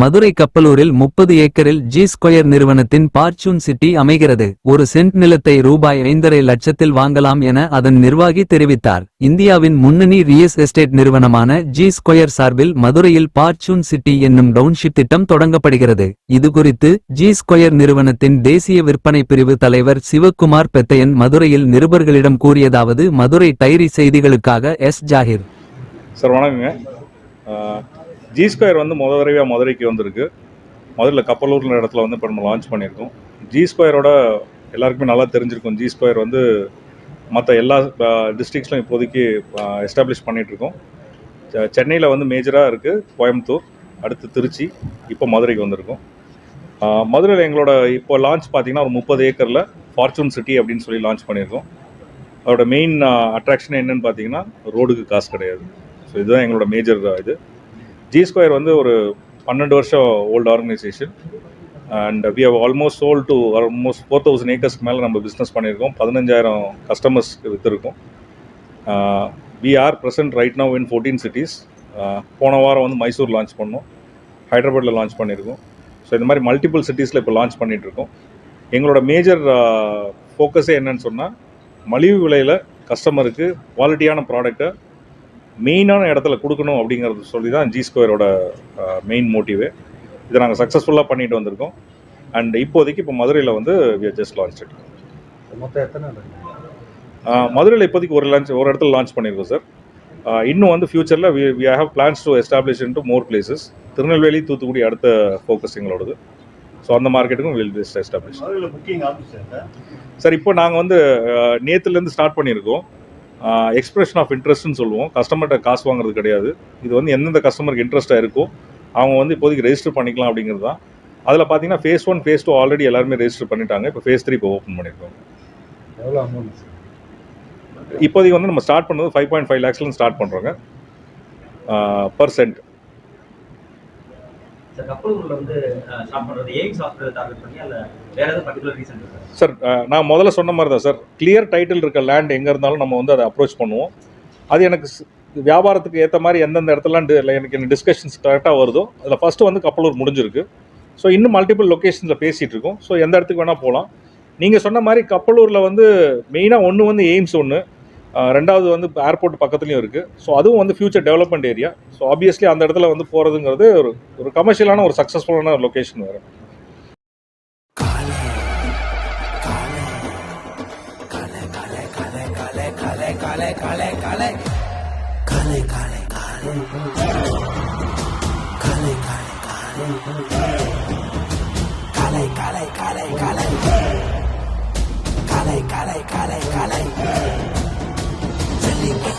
மதுரை கப்பலூரில் முப்பது ஏக்கரில் ஜி ஸ்கொயர் நிறுவனத்தின் பார்ச்சூன் சிட்டி அமைகிறது. ஒரு சென்ட் நிலத்தை ரூபாய் ஐந்தரை லட்சத்தில் வாங்கலாம் என அதன் நிர்வாகி தெரிவித்தார். இந்தியாவின் முன்னணி ரியல் எஸ்டேட் நிறுவனமான ஜி ஸ்கொயர் சார்பில் மதுரையில் பார்ச்சூன் சிட்டி என்னும் டவுன்ஷிப் திட்டம் தொடங்கப்படுகிறது. இதுகுறித்து ஜி ஸ்கொயர் நிறுவனத்தின் தேசிய விற்பனை பிரிவு தலைவர் சிவக்குமார் பெத்தையன் மதுரையில் நிருபர்களிடம் கூறியதாவது மதுரை டைரி செய்திகளுக்காக எஸ் ஜாகிர். சார் வணக்கங்க. ஜி ஸ்கொயர் வந்து முத தடவையாக மதுரைக்கு வந்திருக்கு. மதுரையில் கப்பலூர்ல இடத்துல வந்து இப்போ நம்ம லான்ச் பண்ணியிருக்கோம். ஜி ஸ்கொயரோட எல்லாருக்குமே நல்லா தெரிஞ்சிருக்கும். ஜி ஸ்கொயர் வந்து மற்ற எல்லா டிஸ்ட்ரிக்ஸ்லையும் இப்போதைக்கு எஸ்டாப்ளிஷ் பண்ணிகிட்ருக்கோம் சென்னையில் வந்து மேஜராக இருக்குது கோயம்புத்தூர் அடுத்து திருச்சி இப்போ மதுரைக்கு வந்திருக்கோம். மதுரையில் எங்களோட இப்போ லான்ச் பார்த்தீங்கன்னா ஒரு முப்பது ஏக்கரில் ஃபார்ச்சூன் சிட்டி அப்படின்னு சொல்லி லான்ச் பண்ணியிருக்கோம். அதோட மெயின் அட்ராக்ஷன் என்னன்னு பார்த்தீங்கன்னா ரோடுக்கு காசு கிடையாது. ஸோ இதுதான் எங்களோட மேஜர் இது. ஜி ஸ்கொயர் வந்து ஒரு பன்னெண்டு வருஷம் old organisation and we have almost sold to almost four thousand ஏக்கர்ஸ்க்கு மேலே நம்ம பிஸ்னஸ் பண்ணியிருக்கோம். பதினஞ்சாயிரம் customers விற்றுருக்கோம் we are present right now in fourteen cities போன வாரம் வந்து மைசூர் லான்ச் பண்ணோம். ஹைதராபாத்தில் லான்ச் பண்ணியிருக்கோம். ஸோ இந்த மாதிரி மல்டிபிள் சிட்டிஸில் இப்போ லான்ச் பண்ணிகிட்ருக்கோம் எங்களோட மேஜர் ஃபோக்கஸே uh, என்னன்னு சொன்னால் மலிவு விலையில் கஸ்டமருக்கு குவாலிட்டியான ப்ராடக்ட்டை மெயினான இடத்துல கொடுக்கணும் அப்படிங்கிறது சொல்லி தான் ஜி ஸ்கொயரோட மெயின் மோட்டிவே இதை நாங்கள் சக்ஸஸ்ஃபுல்லாக பண்ணிட்டு வந்திருக்கோம். அண்ட் இப்போதைக்கு இப்போ மதுரையில் வந்து வி ஜஸ்ட் லான்ச் மொத்தம் எத்தனை மதுரையில் இப்போதைக்கு ஒரு லான்ச் ஒரு இடத்துல லான்ச் பண்ணியிருக்கோம் சார் இன்னும் வந்து ஃபியூச்சரில் we we have plans to establish in to more places Tirunelveli Thoothukudi அடுத்த ஃபோக்கஸ் எங்களோடது. ஸோ அந்த மார்க்கெட்டுக்கும் வில் பெஸ்ட் எஸ்டாப்ளிஷ் சார் இப்போ நாங்கள் வந்து அஹ், நேத்துலேருந்து ஸ்டார்ட் பண்ணியிருக்கோம் எக்ஸ்பிரஷன் ஆஃப் இன்ட்ரெஸ்ட்னு சொல்லுவோம். கஸ்டமர்கிட்ட காசு வாங்குறது கிடையாது. இது வந்து எந்தெந்த கஸ்டமருக்கு இன்ட்ரெஸ்ட்டாக இருக்கோ அவங்க வந்து இப்போதைக்கு ரெஜிஸ்டர் பண்ணிக்கலாம் அப்படிங்கிறது தான். அதில் பார்த்தீங்கன்னா phase one phase two already எல்லாருமே ரெஜிஸ்டர் பண்ணிட்டாங்க. இப்போ ஃபேஸ் த்ரீ இப்போ ஓப்பன் பண்ணியிருக்கோம் எவ்வளோ அமௌண்ட் இப்போதைக்கு வந்து நம்ம ஸ்டார்ட் பண்ணது ஃபைவ் பாயிண்ட் ஃபைவ் லேக்ஸ்லேருந்து ஸ்டார்ட் பண்ணுறோங்க பர் சென்ட் சார் கப்பலூர்ல வந்து ஸ்டார்ட் பண்றது சாஃப்ட்வேர் டார்கெட் பண்ணி அல்ல வேற எதாவது பர்டிகுலர் ரீசன் இருக்கா? சார் நான் முதல்ல சொன்ன மாதிரி தான் சார். கிளியர் டைட்டில் இருக்க லேண்ட் எங்கே இருந்தாலும் நம்ம வந்து அதை அப்ரோச் பண்ணுவோம். அது எனக்கு வியாபாரத்துக்கு ஏற்ற மாதிரி எந்தெந்த இடத்துலாம் இல்லை எனக்கு டிஸ்கஷன்ஸ் கரெக்டாக வருதோ அதில் ஃபஸ்ட்டு வந்து கப்பலூர் முடிஞ்சிருக்கு. ஸோ இன்னும் மல்டிபிள் லொக்கேஷன்ஸில் பேசிகிட்டு இருக்கோம். ஸோ எந்த இடத்துக்கு வேணால் போகலாம் நீங்கள் சொன்ன மாதிரி கப்பலூரில் வந்து மெயினாக ஒன்று வந்து எய்ம்ஸ் ஒன்று ரெண்டாவது வந்து ஏர்போர்ட் பக்கத்துலையும் இருக்குது ஸோ அதுவும் வந்து future development area so obviously அந்த இடத்துல வந்து போகிறதுங்கிறது ஒரு ஒரு கமர்ஷியலான ஒரு சக்ஸஸ்ஃபுல்லான ஒரு லொக்கேஷன் வேறு.